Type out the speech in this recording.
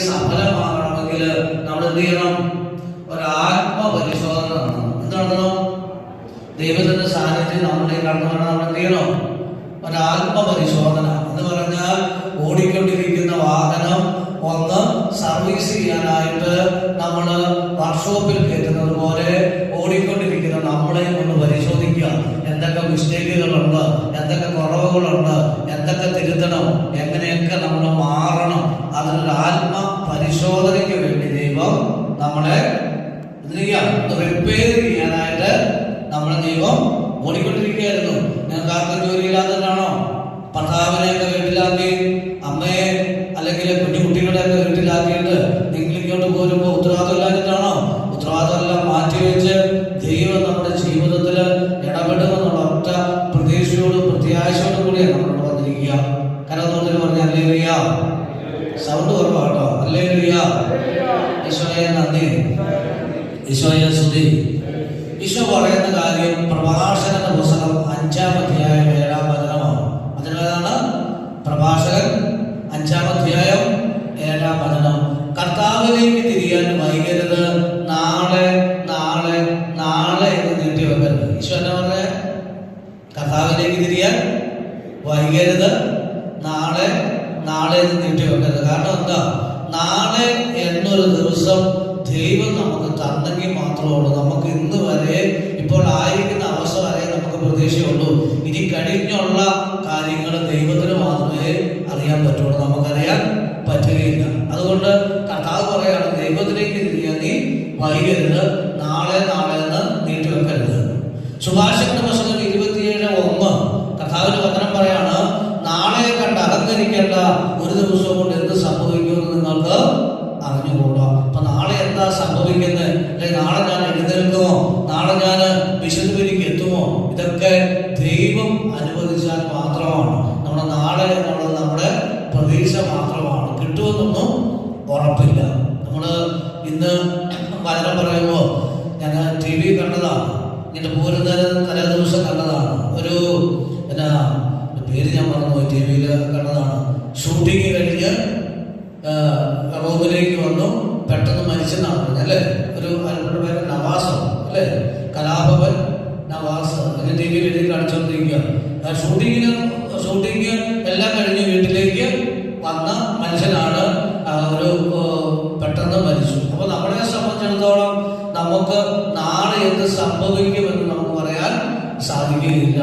സഫലമാകണമെങ്കിൽ നമ്മൾ എന്ത് ചെയ്യണം? ഒരാത്മപരിശോധന നടത്തണം. എന്താണ് ദൈവത്തിന്റെ സാന്നിധ്യം നമ്മുടെ കടന്നു വരണം നമ്മൾ എന്ത് ചെയ്യണം? ഒരാത്മപരിശോധന എന്ന് പറഞ്ഞാൽ ഓടിക്കൊണ്ടിരിക്കുന്ന വാഹനം ഒന്ന് സർവീസ് ചെയ്യാനായിട്ട് നമ്മൾ വർക്ക്ഷോപ്പിൽ കയറ്റുന്നത് പോലെ ഓടിക്കൊണ്ടിരിക്കുന്ന നമ്മളെ ഒന്ന് പരിശോധിക്കുക. എന്തൊക്കെ മിസ്റ്റേക്കുകളുണ്ട്? എന്തൊക്കെ കുറവുകളുണ്ട്? നമ്മളെ റിപ്പയർ ചെയ്യാനായിട്ട് നമ്മുടെ ദൈവം ഓടിക്കൊണ്ടിരിക്കുകയായിരുന്നു. നിങ്ങൾക്ക് ആർക്കും ജോലിയില്ലാത്തതാണോ ഭർത്താവിനെയൊക്കെ വീട്ടിലാക്കി അമ്മയെ അല്ലെങ്കിൽ കുഞ്ഞുകുട്ടികളെയൊക്കെ വീട്ടിലാക്കിയിട്ട് നിങ്ങൾ ഇങ്ങോട്ട് പോരുമ്പോൾ ഉത്തരവാദിത്വം ഇല്ലാഞ്ഞിട്ടാണോ? ഉത്തരവാദിത്തമെല്ലാം മാറ്റിവെച്ച് ദൈവം നമ്മുടെ ജീവിതത്തിൽ ഇടപെടുമെന്നുള്ള ഒറ്റ പ്രതീക്ഷയോടും പ്രത്യാശയോടും കൂടിയാണ് നമ്മളോട് വന്നിരിക്കുക. കരതോട്ടിൽ പറഞ്ഞ സൗണ്ട് കുറവാട്ടോ അല്ലേ ഈശോയെ നന്ദി. ഈശോയെ സ്തുതി. ഈശോ പറയുന്ന കാര്യം പ്രഭാഷകൻ പുസ്തകം അഞ്ചാം അധ്യായം ഏഴാം വചനമാണ്. അതിനാണ് പ്രഭാഷകൻ അഞ്ചാം അധ്യായം ഏഴാം വചനം. കർത്താവിലേക്ക് തിരിയാൻ വൈകരുത്. നാളെ നാളെ നാളെ എന്ന് നീട്ടി വെക്കരുത്. ഈശോ എന്നാ പറഞ്ഞേ? കർത്താവിലേക്ക് തിരിയാൻ വൈകരുത്. നാളെ നാളെ എന്ന് നീട്ടി കാരണം എന്താ? നാളെ എന്നൊരു ദിവസം ദൈവം നമുക്ക് തന്നെങ്കിൽ മാത്രമേ ഉള്ളൂ നമുക്ക് ഇന്ന് വരെ ഇപ്പോൾ ആയിരിക്കുന്ന അവസ്ഥ വരെ നമുക്ക് പ്രതീക്ഷയുള്ളൂ ഇനി കഴിഞ്ഞുള്ള കാര്യങ്ങൾ ദൈവത്തിന് മാത്രമേ അറിയാൻ പറ്റുള്ളൂ. നമുക്കറിയാൻ പറ്റുകയില്ല. അതുകൊണ്ട് കർത്താവ് പറയാണ് ദൈവത്തിലേക്ക് നീ വൈകരുത്. നാളെ നാളെ എന്ന് നീട്ടി വെക്കരുത് സുഭാഷിന്റെ പുസ്തകം ഇരുപത്തിയേഴ് ഒന്ന് കർത്താവിന് വചനം പറയാണ് നാളെ കണ്ട് അലങ്കരിക്കേണ്ട ഒരു ദിവസം കൊണ്ട് എന്ത് സംഭവിക്കുമെന്ന് നിങ്ങൾക്ക് അറിഞ്ഞുകൂടാ അപ്പൊ നാളെ എന്താ സംഭവിക്കുന്നത് അല്ലെങ്കിൽ നാളെ ഞാൻ എഴുന്നേൽക്കുമോ നാളെ ഞാൻ വിശുദ്ധിക്ക് എത്തുമോ? ഇതൊക്കെ ദൈവം അനുവദിച്ചാൽ മാത്രമാണ്. നമ്മുടെ നാളെ എന്നുള്ളത് നമ്മുടെ പ്രതീക്ഷ മാത്രമാണ്. കിട്ടുമെന്നൊന്നും ഉറപ്പില്ല. നമ്മൾ ഇന്ന് വചനം പറയുമ്പോൾ ഞാൻ ടി വി കണ്ടതാണ്. ഇങ്ങനെ പൂരം തലേ ദിവസം കണ്ടതാണ്. ഒരു എന്നാ പേര് ഞാൻ മറന്നുപോയി ടി വിയിൽ കണ്ടതാണ്. ഷൂട്ടിങ് കഴിഞ്ഞ് റോമിലേക്ക് വന്നു. പെട്ടെന്ന് മരിച്ചെന്നാണ് അല്ലേ? ഒരു അയാളുടെ പേര് നവാസം അല്ലേ? കലാഭവൻ നവാസ് അങ്ങനെ ടി വിയിൽ എഴുതി കാണിച്ചുകൊണ്ടിരിക്കുക. ഷൂട്ടിങ്ങിന് ഷൂട്ടിങ് എല്ലാം കഴിഞ്ഞ് വീട്ടിലേക്ക് വന്ന മനുഷ്യനാണ് ഒരു പെട്ടെന്ന് മരിച്ചു. അപ്പൊ നമ്മളെ സംബന്ധിച്ചിടത്തോളം നമുക്ക് നാളെ എന്ത് സംഭവിക്കുമെന്ന് നമുക്ക് പറയാൻ സാധിക്കുകയില്ല.